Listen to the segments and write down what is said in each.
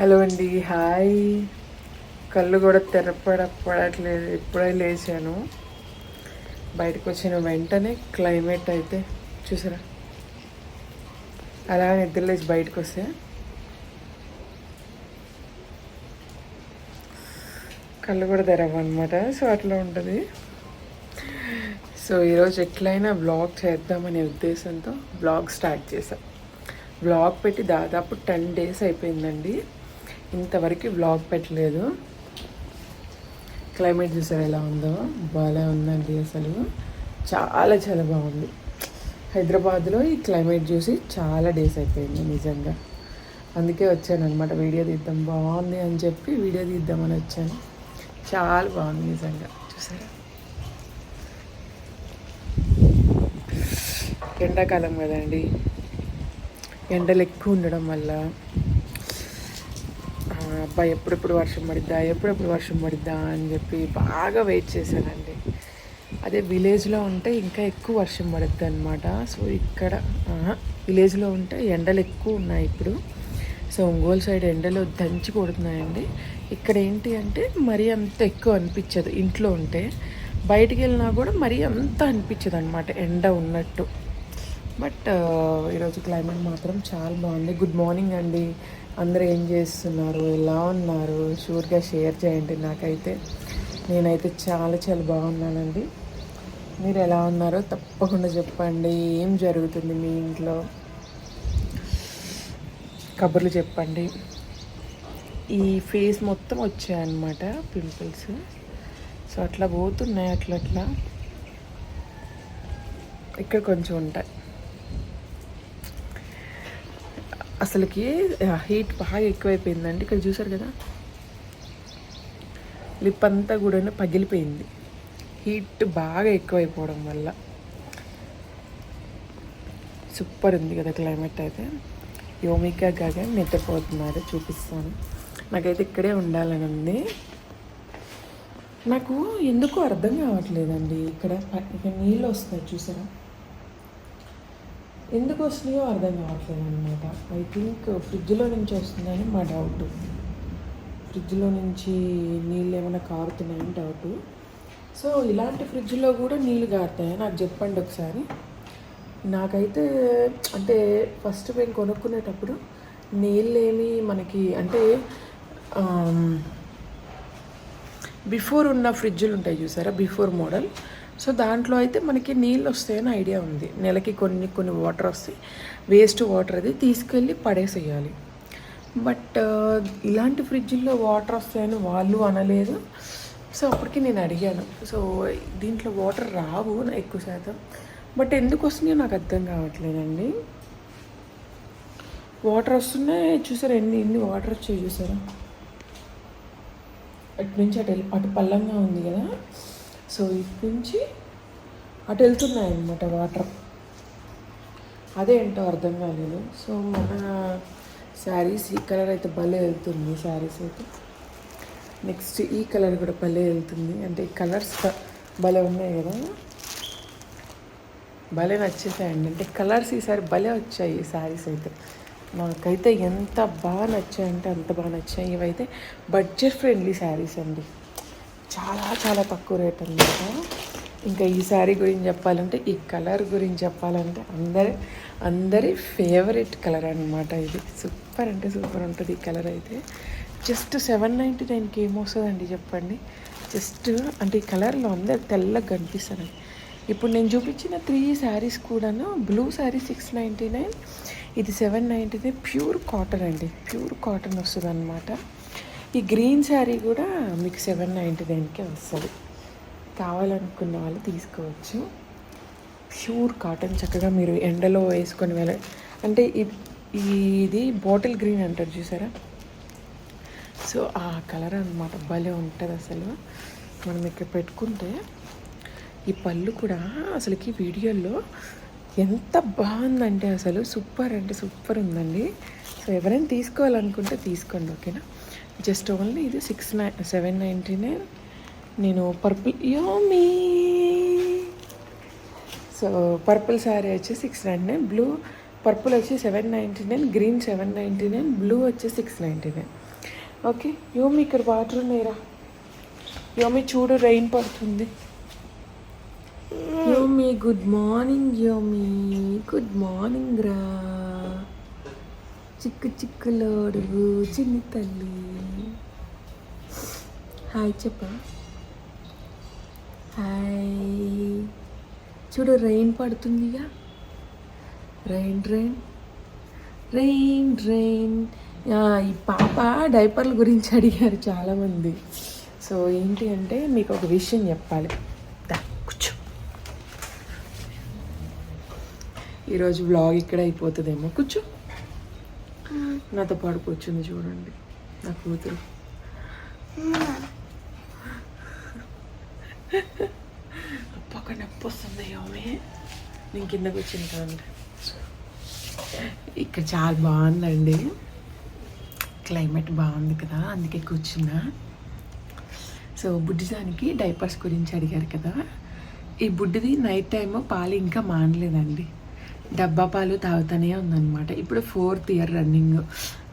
Hello అండి hi. కళ్ళు కూడా తెరపడ పడట్లేదు ఇప్పుడే లేచాను. బయటకు వచ్చిన వెంటనే క్లైమేట్ అయితే చూసారా? అలా నిద్ర లేచి బయటకు వస్తే కళ్ళు కూడా తెరవన్నమాట. సో అట్లా ఉంటుంది. సో ఈరోజు ఎట్లయినా బ్లాగ్ చేద్దామనే ఉద్దేశంతో బ్లాగ్ స్టార్ట్ చేశాం. బ్లాగ్ పెట్టి దాదాపు టెన్ డేస్ అయిపోయిందండి. ఇంతవరకు బ్లాగ్ పెట్టలేదు. క్లైమేట్ చూసారు ఎలా ఉందో? బాగా ఉందండి అసలు. చాలా చాలా బాగుంది. హైదరాబాద్లో ఈ క్లైమేట్ చూసి చాలా డేస్ అయిపోయింది నిజంగా. అందుకే వచ్చాను అనమాట వీడియో తీద్దాం బాగుంది అని చెప్పి వీడియో తీద్దామని వచ్చాను. చాలా బాగుంది నిజంగా. చూసారా? ఎండాకాలం కదండి. ఎండలు ఎక్కువ ఉండడం వల్ల అబ్బా ఎప్పుడెప్పుడు వర్షం పడిద్దా ఎప్పుడెప్పుడు వర్షం పడిద్దా అని చెప్పి బాగా వెయిట్ చేశానండి. అదే విలేజ్లో ఉంటే ఇంకా ఎక్కువ వర్షం పడుద్ది అనమాట సో ఇక్కడ విలేజ్లో ఉంటే ఎండలు ఎక్కువ ఉన్నాయి ఇప్పుడు. సో ఒంగోలు సైడ్ ఎండలు దంచి కొడుతున్నాయండి. ఇక్కడ ఏంటి అంటే మరీ అంత ఎక్కువ అనిపించదు ఇంట్లో ఉంటే. బయటికి వెళ్ళినా కూడా మరీ అంత అనిపించదు అనమాట ఎండ ఉన్నట్టు. బట్ ఈరోజు క్లైమేట్ మాత్రం చాలా బాగుంది. గుడ్ మార్నింగ్ అండి. అందరూ ఏం చేస్తున్నారు? ఎలా ఉన్నారు? షూర్గా షేర్ చేయండి నాకైతే. నేనైతే చాలా చాలా బాగున్నానండి. మీరు ఎలా ఉన్నారో తప్పకుండా చెప్పండి. ఏం జరుగుతుంది మీ ఇంట్లో? కబుర్లు చెప్పండి. ఈ ఫేస్ మొత్తం వచ్చాయన్నమాట పింపుల్స్. సో అట్లా పోతున్నాయి అట్లా అట్లా. ఇక్కడ కొంచెం ఉంటాయి. అసలుకి హీట్ బాగా ఎక్కువైపోయిందండి. ఇక్కడ చూసారు కదా? లిప్ అంతా కూడా పగిలిపోయింది. హీట్ బాగా ఎక్కువైపోవడం వల్ల. సూపర్ ఉంది కదా క్లైమేట్ అయితే. యోమికా కాగా నిద్రపోతున్నారు చూపిస్తాను. నాకైతే ఇక్కడే ఉండాలని ఉంది. నాకు ఎందుకో అర్థం కావట్లేదండి. ఇక్కడ ఇక్కడ నీళ్ళు వస్తాయి చూసారా? ఎందుకు వస్తున్నాయో అర్థం కావట్లేదు అనమాట ఐ థింక్ ఫ్రిడ్జ్లో నుంచి వస్తుందని మా డౌట్ ఫ్రిడ్జ్లో నుంచి నీళ్ళు ఏమైనా కారుతున్నాయని డౌట్ సో ఇలాంటి ఫ్రిడ్జ్లో కూడా నీళ్ళు కారుతాయి? నాకు చెప్పండి ఒకసారి. నాకైతే అంటే ఫస్ట్ మేము కొనుక్కునేటప్పుడు నీళ్ళు మనకి అంటే బిఫోర్ ఉన్న ఫ్రిడ్జ్లు ఉంటాయి చూసారా? బిఫోర్ మోడల్ సో దాంట్లో అయితే మనకి నీళ్ళు వస్తాయని ఐడియా ఉంది. నెలకి కొన్ని కొన్ని వాటర్ వస్తాయి. వేస్ట్ వాటర్ అది తీసుకెళ్ళి పడేసేయాలి. బట్ ఇలాంటి ఫ్రిడ్జ్లో వాటర్ వస్తాయని వాళ్ళు అనలేదు. సో అప్పటికి నేను అడిగాను. సో దీంట్లో వాటర్ రావు నా ఎక్కువ శాతం. బట్ ఎందుకు వస్తున్నాయో నాకు అర్థం కావట్లేదండి. వాటర్ వస్తున్నాయి. చూసారా ఎన్ని ఎన్ని వాటర్ వచ్చాయి చూసారా? అటు నుంచి అటు అటు పల్లంగా ఉంది కదా? సో ఇటు నుంచి అటు వెళ్తున్నాయి అన్నమాట వాటర్ అదేంటో అర్థం కాలేదు. సో మన శారీస్ ఈ కలర్ అయితే భలే వెళ్తుంది శారీస్ అయితే. నెక్స్ట్ ఈ కలర్ కూడా భలే వెళ్తుంది. అంటే ఈ కలర్స్ భలే ఉన్నాయి కదా. భలే నచ్చేసాయండి. అంటే కలర్స్ ఈసారి భలే వచ్చాయి ఈ శారీస్ అయితే. నాకైతే ఎంత బాగా నచ్చాయంటే అంత బాగా నచ్చాయి. ఇవైతే బడ్జెట్ ఫ్రెండ్లీ శారీస్ అండి. చాలా చాలా తక్కువ రేట్ అనమాట ఇంకా ఈ శారీ గురించి చెప్పాలంటే ఈ కలర్ గురించి చెప్పాలంటే అందరి అందరి ఫేవరెట్ కలర్ అనమాట ఇది. సూపర్ అంటే సూపర్ ఉంటుంది ఈ కలర్ అయితే. జస్ట్ సెవెన్ నైంటీ నైన్కి ఏమొస్తుందండి చెప్పండి? జస్ట్ అంటే ఈ కలర్లో అందరు తెల్లగా కనిపిస్తుంది ఇప్పుడు నేను చూపించిన త్రీ శారీస్ కూడాను blue sari six ninety nine ఇది సెవెన్ నైంటీది ప్యూర్ కాటన్ అండి. ప్యూర్ కాటన్ వస్తుంది అనమాట ఈ గ్రీన్ శారీ కూడా మీకు సెవెన్ నైంటీ నైన్కే వస్తుంది. కావాలనుకున్న వాళ్ళు తీసుకోవచ్చు. ప్యూర్ కాటన్ చక్కగా మీరు ఎండలో వేసుకొని వెళ్ళ అంటే ఇది బాటిల్ గ్రీన్ అంటారు చూసారా? సో ఆ కలర్ అనమాట భలే ఉంటుంది అసలు. మనం ఇక్కడ పెట్టుకుంటే ఈ పళ్ళు కూడా అసలుకి వీడియోలో ఎంత బాగుందంటే అసలు సూపర్ అంటే సూపర్ ఉందండి. సో ఎవరైనా తీసుకోవాలనుకుంటే తీసుకోండి ఓకేనా? జస్ట్ ఓన్లీ ఇది six nine seven ninety nine నేను పర్పుల్ యోమీ సో పర్పుల్ శారీ వచ్చి six ninety nine blue purple వచ్చి seven ninety nine green seven ninety nine blue వచ్చి సిక్స్ నైంటీ నైన్ ఓకే యోమి ఇక్కడ వాటర్ ఉన్నాయిరా యోమి చూడు రెయిన్ పడుతుంది. యోమి గుడ్ మార్నింగ్ యోమి గుడ్ మార్నింగ్ రా. చిక్కు చిక్కులోడు చిన్ని తల్లి. హాయ్ చెప్ప. హాయ్. చూడు rain పడుతుందిగా. Rain rain. Rain rain. ఈ పాప డైపర్ల గురించి అడిగారు చాలామంది. సో ఏంటి అంటే మీకు ఒక విషయం చెప్పాలి. కూర్చో. ఈరోజు బ్లాగ్ ఇక్కడ అయిపోతుందేమో. కూర్చో. నాతో పాటు కూర్చుంది చూడండి. నా కూతురు. అప్పక నొప్పి వస్తుంది యోమే నేను కిందకు వచ్చింది కదండి ఇక్కడ చాలా బాగుందండి. క్లైమేట్ బాగుంది కదా అందుకే కూర్చున్నా. సో బుడ్డిదానికి డైపర్స్ గురించి అడిగారు కదా. ఈ బుడ్డిది నైట్ టైము పాలు ఇంకా మానలేదండి. డబ్బా పాలు తాగుతూనే ఉందన్నమాట. ఇప్పుడు ఫోర్త్ ఇయర్ రన్నింగ్.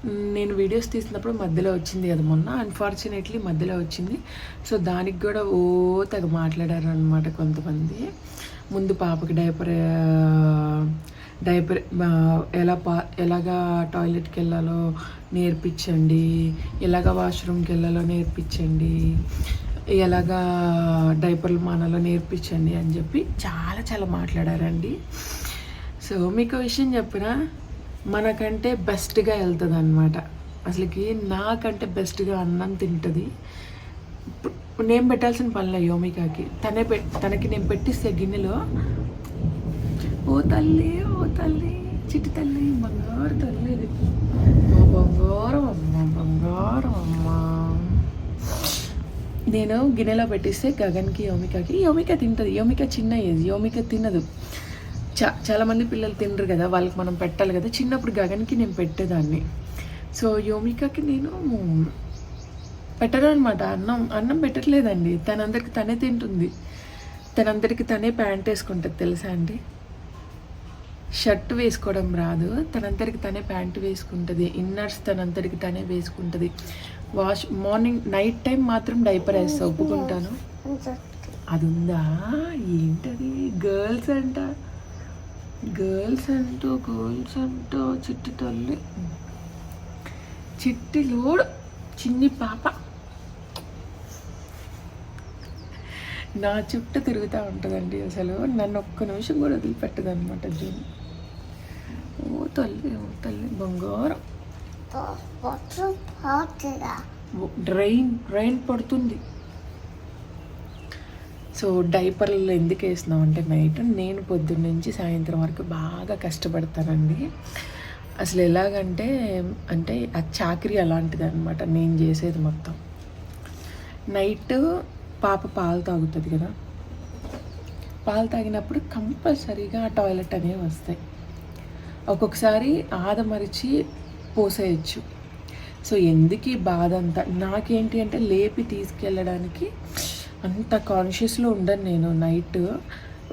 నేను వీడియోస్ తీసినప్పుడు మధ్యలో వచ్చింది కదా మొన్న. అన్ఫార్చునేట్లీ మధ్యలో వచ్చింది. సో దానికి కూడా ఓ తగ మాట్లాడారు అనమాట కొంతమంది. ముందు పాపకి డైపర్ డైపర్ ఎలా పా ఎలాగా టాయిలెట్కి వెళ్ళాలో నేర్పించండి. ఎలాగ వాష్రూమ్కి వెళ్ళాలో నేర్పించండి. ఎలాగా డైపర్లు మానాలో నేర్పించండి అని చెప్పి చాలా చాలా మాట్లాడారండి. సో మీకు విషయం చెప్పిన మనకంటే బెస్ట్గా వెళ్తుంది అనమాట అసలుకి నాకంటే బెస్ట్గా అన్నం తింటుంది. ఇప్పుడు నేను పెట్టాల్సిన పనిలో యోమికాకి. తనే పె తనకి నేను పెట్టిస్తే గిన్నెలో ఓ తల్లి ఓ తల్లి చిట్టి తల్లి బంగారు తల్లి మా బంగారం అమ్మ బంగారం అమ్మ. నేను గిన్నెలో పెట్టిస్తే గగన్కి యోమికకి యోమిక తింటుంది యోమిక చిన్న ఏజ్ యోమిక తినదు. చా చాలామంది పిల్లలు తినరు కదా వాళ్ళకి మనం పెట్టాలి కదా. చిన్నప్పుడు గగన్కి నేను పెట్టేదాన్ని. సో యోమికకి నేను పెట్టరు అనమాట అన్నం అన్నం పెట్టట్లేదండి. తనందరికి తనే తింటుంది. తనందరికి తనే ప్యాంట్ వేసుకుంటుంది తెలుసా అండి? షర్ట్ వేసుకోవడం రాదు. తనంతరికి తనే ప్యాంటు వేసుకుంటుంది. ఇన్నర్స్ తనంతరికి తనే వేసుకుంటుంది. వాష్ మార్నింగ్ నైట్ టైం మాత్రం డైపర్ వేస్తా. ఒప్పుకుంటాను. అది ఉందా? ఏంటది? గర్ల్స్ అంట. గర్ల్స్ అంటూ గర్ల్స్ అంటూ చిట్టి తల్లి. చిట్టి లోడ్ చిన్ని పాప. నా చుట్టూ తిరుగుతూ ఉంటుందండి అసలు. నన్ను ఒక్క నిమిషం కూడా వదిలిపెట్టదు అనమాట జూన్. ఓ తల్లి ఓ తల్లి బంగారం. డ్రైన్ డ్రైన్ పడుతుంది. సో డైపర్లు ఎందుకు వేసినాం అంటే నైట్ నేను పొద్దున్న నుంచి సాయంత్రం వరకు బాగా కష్టపడతానండి. అసలు ఎలాగంటే అంటే ఆ చాకరీ అలాంటిది అనమాట నేను చేసేది మొత్తం. నైట్ పాప పాలు తాగుతుంది కదా. పాలు తాగినప్పుడు కంపల్సరీగా ఆ టాయిలెట్ అనేవి వస్తాయి. ఒక్కొక్కసారి ఆదమరిచి పోసేయచ్చు. సో ఎందుకు ఈ బాధ అంతా? నాకేంటి అంటే లేపి తీసుకెళ్ళడానికి అంత కాన్షియస్లో ఉండను నేను నైట్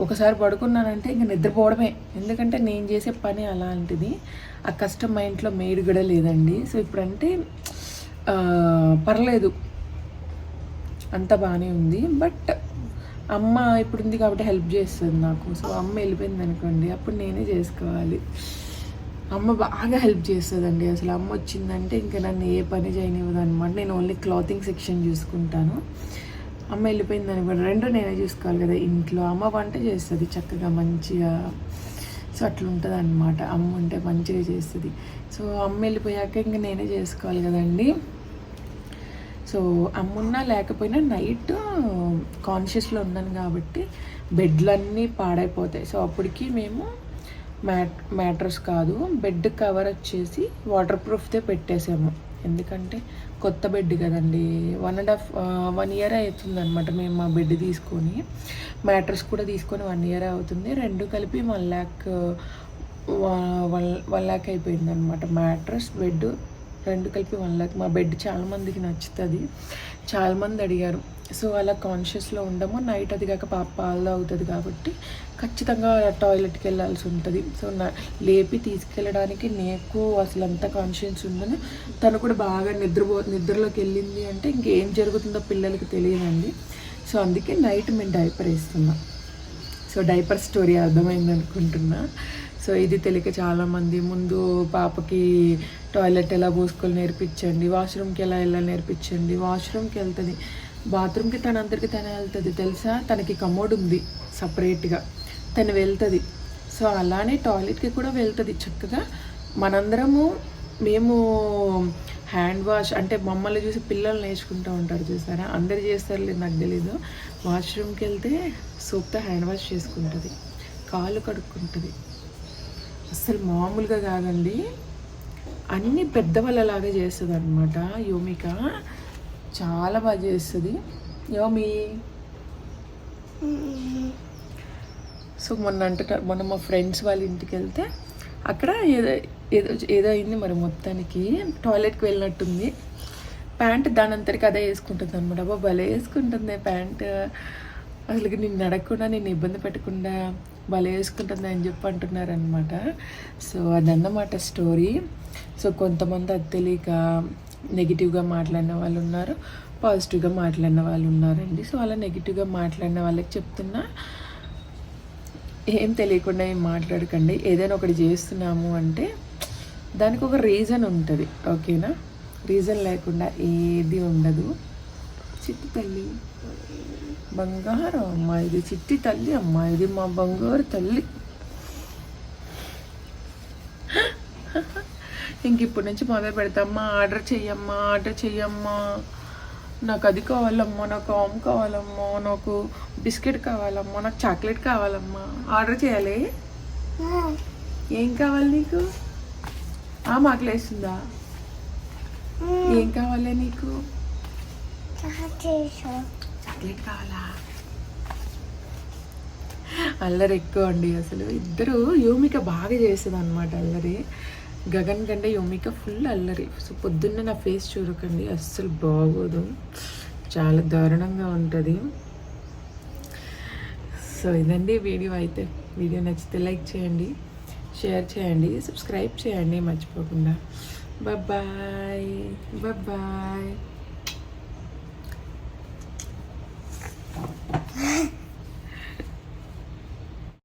ఒకసారి పడుకున్నానంటే ఇంక నిద్రపోవడమే. ఎందుకంటే నేను చేసే పని అలాంటిది. ఆ కష్టం మా ఇంట్లో మేడు కూడా లేదండి. సో ఇప్పుడంటే పర్లేదు. అంత బాగానే ఉంది. బట్ అమ్మ ఇప్పుడు ఉంది కాబట్టి హెల్ప్ చేస్తుంది నాకు. సో అమ్మ వెళ్ళిపోయింది అనుకోండి అప్పుడు నేనే చేసుకోవాలి. అమ్మ బాగా హెల్ప్ చేస్తుందండి. అసలు అమ్మ వచ్చిందంటే ఇంకా నన్ను ఏ పని చేయనివ్వదు అనమాట నేను ఓన్లీ క్లాతింగ్ సెక్షన్ చూసుకుంటాను. అమ్మ వెళ్ళిపోయిందని కూడా రెండు నేనే చూసుకోవాలి కదా ఇంట్లో. అమ్మ వంట చేస్తుంది చక్కగా మంచిగా. సో అట్లా ఉంటుంది అనమాట అమ్మ ఉంటే మంచిగా చేస్తుంది. సో అమ్మ వెళ్ళిపోయాక ఇంకా నేనే చేసుకోవాలి కదండి. సో అమ్మున్నా లేకపోయినా నైట్ కాన్షియస్లో ఉన్నాను కాబట్టి బెడ్లన్నీ పాడైపోతాయి. సో అప్పటికి మేము మ్యాట్ మ్యాట్రస్ కాదు బెడ్ కవర్ వచ్చేసి వాటర్ ప్రూఫ్తే పెట్టేసాము. ఎందుకంటే కొత్త బెడ్ కదండి. One and half one year అవుతుందనమాట మేము మా బెడ్ తీసుకొని. మ్యాట్రస్ కూడా తీసుకొని వన్ ఇయర్ అవుతుంది. రెండు కలిపి one lakh one one lakh అయిపోయింది అనమాట మ్యాట్రస్ బెడ్ రెండు కలిపి వన్ లాక్ మా బెడ్ చాలా మందికి నచ్చుతుంది. చాలా మంది అడిగారు సో అలా కాన్షియస్లో ఉండము నైట్ అది కాక పాప పాలు అవుతుంది కాబట్టి ఖచ్చితంగా టాయిలెట్కి వెళ్ళాల్సి ఉంటుంది. సో నా లేపి తీసుకెళ్ళడానికి నీకు అసలు అంత కాన్షియన్స్ ఉందని తను కూడా బాగా నిద్రపో నిద్రలోకి వెళ్ళింది అంటే ఇంకేం జరుగుతుందో పిల్లలకి తెలియదండి. సో అందుకే నైట్ మేము డైపర్ వేస్తున్నాం. సో డైపర్ స్టోరీ అర్థమైంది అనుకుంటున్నా సో ఇది తెలియక చాలామంది ముందు పాపకి టాయిలెట్ ఎలా పోసుకొని నేర్పించండి వాష్రూమ్కి ఎలా వెళ్ళాలి నేర్పించండి. వాష్రూమ్కి వెళ్తుంది బాత్రూమ్కి తన తనే వెళ్తుంది. తెలుసా? తనకి కమోడ్ ఉంది సపరేట్గా తను వెళ్తుంది. సో అలానే టాయిలెట్కి కూడా వెళ్తుంది. చక్కగా మనందరము మేము హ్యాండ్ వాష్ అంటే మమ్మల్ని చూసి పిల్లలు నేర్చుకుంటూ ఉంటారు చూసారా? అందరు చేస్తారు లేదు నాకు తెలీదు. వాష్రూమ్కి వెళ్తే సోప్తో హ్యాండ్ వాష్ చేసుకుంటుంది. కాళ్ళు కడుక్కుంటుంది. అస్సలు మామూలుగా కాదండి. అన్ని పెద్దవాళ్ళలాగా చేస్తుంది అనమాట యోమిక. చాలా బాగా చేస్తుంది. యోమి. సో మొన్న అంటే మొన్న మా ఫ్రెండ్స్ వాళ్ళ ఇంటికి వెళ్తే అక్కడ ఏదో ఏదో ఏదో అయింది మరి మొత్తానికి. టాయిలెట్కి వెళ్ళినట్టుంది. ప్యాంట్ దాని అంతరికి అదే వేసుకుంటుంది అనమాట అబ్బా భలే వేసుకుంటుంది ప్యాంట్. అసలు నేను అడగకుండా నేను ఇబ్బంది పెట్టకుండా భలే వేసుకుంటుంది అని చెప్పి అంటున్నారనమాట సో అదన్నమాట స్టోరీ. సో కొంతమంది అది తెలియక నెగిటివ్గా మాట్లాడిన వాళ్ళు ఉన్నారు పాజిటివ్గా మాట్లాడిన వాళ్ళు ఉన్నారండి. సో అలా నెగిటివ్గా మాట్లాడిన వాళ్ళకి చెప్తున్నా ఏం తెలియకుండా ఏం మాట్లాడకండి. ఏదైనా ఒకటి చేస్తున్నాము అంటే దానికి ఒక రీజన్ ఉంటుంది. ఓకేనా? రీజన్ లేకుండా ఏది ఉండదు. చిట్టి తల్లి. బంగారం అమ్మ ఇది చిట్టి తల్లి అమ్మ ఇది మా బంగారు తల్లి. ఇంక ఇప్పటి నుంచి మొదలు పెడతామ్మా ఆర్డర్ చెయ్యమ్మా ఆర్డర్ చెయ్యమ్మా. నాకు అది కావాలమ్మా నాకు ఆమ్ కావాలమ్మా నాకు బిస్కెట్ కావాలమ్మా నాకు చాక్లెట్ కావాలమ్మా. ఆర్డర్ చేయాలి? ఏం కావాలి నీకు? ఆ మాకలేస్తుందా ఏం కావాలి నీకు? చాక్లెట్ కావాలా అల్లరి ఎక్కువ అండి అసలు. ఇద్దరు యోమిక బాగా చేస్తుంది అనమాట అల్లరి. గగన్ కంటే యోమిక ఫుల్ అల్లరి. సో పొద్దున్న నా ఫేస్ చూడకండి అస్సలు బాగోదు. చాలా దారుణంగా ఉంటుంది. సో ఇదండి వీడియో అయితే. వీడియో నచ్చితే లైక్ చేయండి షేర్ చేయండి సబ్స్క్రైబ్ చేయండి మర్చిపోకుండా. Bye bye